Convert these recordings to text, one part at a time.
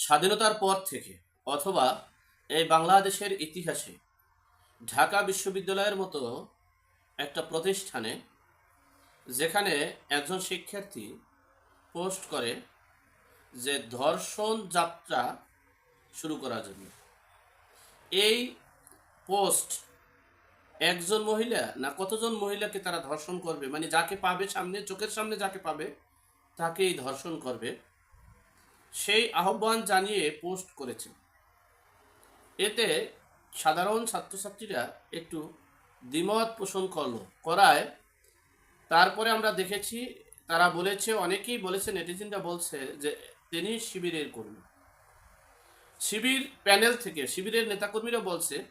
স্বাধীনতার পর থেকে অথবা এই বাংলাদেশের ইতিহাসে ঢাকা বিশ্ববিদ্যালয়ের মতো একটা প্রতিষ্ঠানে যেখানে একজন শিক্ষার্থী পোস্ট করে যে ধর্ষণ যাত্রা শুরু করার জন্য। এই পোস্ট একজন মহিলা না কতজন মহিলাকে তারা ধর্ষণ করবে? মানে যাকে পাবে সামনে, চোখের সামনে যাকে পাবে, তাকেই ধর্ষণ করবে। সেই আহ্বান জানিয়ে পোস্ট করেছে এতে সাধারণ ছাত্রছাত্রীরা একটু দ্বিমত পোষণ করল, করায় তারপরে আমরা দেখেছি, তারা বলেছে, অনেকেই বলেছে নেটিজেনরা বলছে যে তিনি শিবিরের কর্মী। শিবির প্যানেল থেকে, শিবিরের নেতাকর্মীরা বলছে,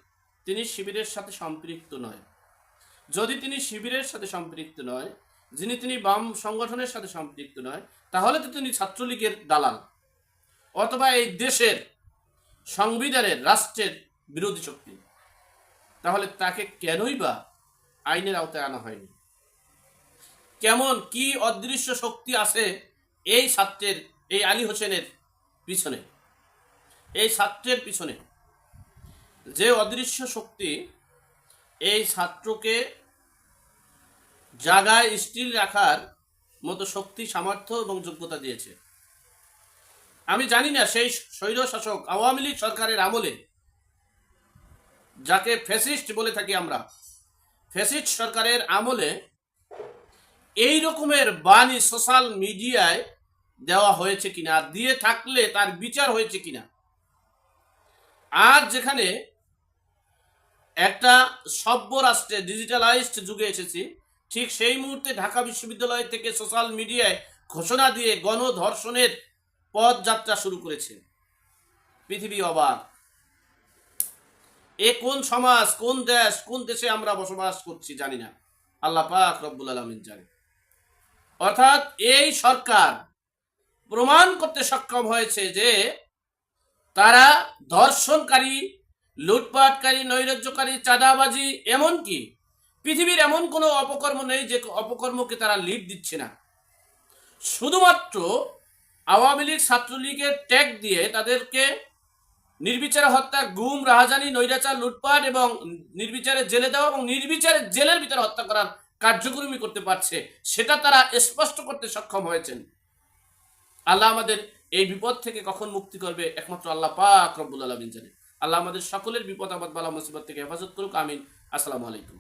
তিনি শিবিরের সাথে সম্পৃক্ত নয়। যদি তিনি শিবিরের সাথে সম্পৃক্ত নয়, যিনি তিনি বাম সংগঠনের সাথে সম্পৃক্ত নয়, তাহলে তো তিনি ছাত্রলীগের দালাল। অথবা এই দেশের সংবিধানের রাষ্ট্রের বিরোধী শক্তি। তাহলে তাকে কেনই বা আইনের আওতায় আনা হয়নি? কেমন, কি অদৃশ্য শক্তি আছে এই ছাত্রের, এই আলী হোসেনের পিছনে? এই ছাত্রের পিছনে যে অদৃশ্য শক্তি এই ছাত্রকে জাগায় স্টিল রাখার মতো শক্তি, সামর্থ্য এবং যোগ্যতা দিয়েছে। আমি জানি না সেই স্বৈর শাসক আওয়ামী লীগ সরকারের আমলে, যাকে ফ্যাসিস্ট বলে থাকি আমরা, ফ্যাসিস্ট সরকারের আমলে এই রকমের বাণী সোশ্যাল মিডিয়ায় দেওয়া হয়েছে কিনা, দিয়ে থাকলে তার বিচার হয়েছে কিনা। আর যেখানে একটা সভ্য রাষ্ট্রে ডিজিটালাইজড যুগে এসেছি, ঠিক সেই মুহূর্তে ঢাকা বিশ্ববিদ্যালয় থেকে সোশ্যাল মিডিয়ায় ঘোষণা দিয়ে গণধর্ষণের পথযাত্রা শুরু করেছে। পৃথিবী অবাক। এ কোন সমাজ, কোন দেশ, কোন দেশে আমরা বসবাস করছি জানি না। আল্লাহ পাক রব্বুল আলমিন জানে। অর্থাৎ এই সরকার প্রমাণ করতে সক্ষম হয়েছে যে তারা ধর্ষণকারী, লুটপাটকারী, নৈরাজ্যকারী, চাঁদাবাজি, এমনকি পৃথিবীর এমন কোনো অপকর্ম নেই যে অপকর্মকে তারা লিড দিচ্ছে না। শুধুমাত্র আওয়ামী লীগ ছাত্রলীগের ট্যাগ দিয়ে তাদেরকে নির্বিচারে হত্যা গুম, রাহাজানি, নৈরাচার, লুটপাট এবং নির্বিচারে জেলে দেওয়া এবং নির্বিচারে জেলের ভিতরে হত্যা করার কার্যক্রমী করতে পারছে, সেটা তারা স্পষ্ট করতে সক্ষম হয়েছেন। আল্লাহ আমাদের এই বিপদ থেকে কখন মুক্তি করবে একমাত্র আল্লাহ পাক রব্বুল আলমিন জানে। আল্লাহ আমাদের সকলের বিপদ, আপদ, বালা, মুসিবত থেকে হেফাজত করুক, আমিন। আসসালামু আলাইকুম।